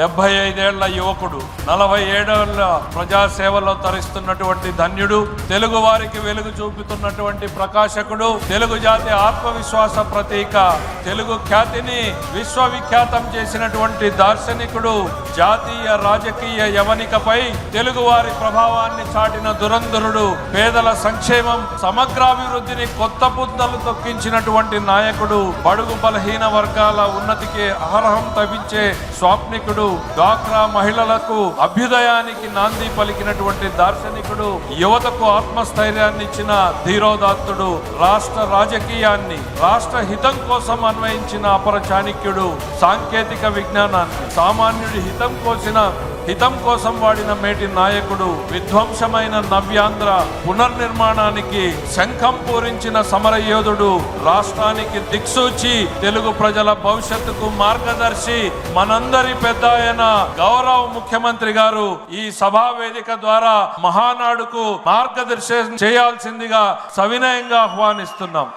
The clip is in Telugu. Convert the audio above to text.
డెబ్బై ఐదేళ్ళ యువకుడు నలభై ఏడేళ్ళ ప్రజాసేవలో తరిస్తున్నటువంటి ధన్యుడు తెలుగు వారికి వెలుగు చూపుతున్నటువంటి ప్రకాశకుడు తెలుగు జాతి ఆత్మవిశ్వాస ప్రతీక తెలుగు ఖ్యాతిని విశ్వవిఖ్యాతం చేసినటువంటి దార్శనికుడు జాతీయ రాజకీయ యవనికపై తెలుగు వారి ప్రభావాన్ని చాటిన దురంధరుడు పేదల సంక్షేమం సమగ్రాభివృద్ధిని కొత్త పుద్దలు తొక్కించినటువంటి నాయకుడు బడుగు బలహీన వర్గాల ఉన్నతికి అర్హం తవ్వించే స్వాప్నికుడు డ్వాక్రా మహిళలకు అభ్యుదయానికి నాంది పలికినటువంటి దార్శనికుడు యువతకు ఆత్మస్థైర్యాన్ని ఇచ్చిన ధీరోదాత్తుడు రాష్ట్ర రాజకీయాన్ని రాష్ట్ర హితం కోసం అన్వయించిన అపర చాణక్యుడు సాంకేతిక విజ్ఞానాన్ని సామాన్యుడి హితం కోసిన హితం కోసం వాడిన మేటి నాయకుడు విధ్వంసమైన నవ్యాంధ్ర పునర్నిర్మాణానికి శంఖం పూరించిన సమరయోధుడు రాష్ట్రానికి దిక్సూచి తెలుగు ప్రజల భవిష్యత్తుకు మార్గదర్శి మనందరి పెద్ద ఆయన గౌరవ ముఖ్యమంత్రి గారు ఈ సభా వేదిక ద్వారా మహానాడుకు మార్గదర్శనం చేయాల్సిందిగా సవినయంగా ఆహ్వానిస్తున్నాం.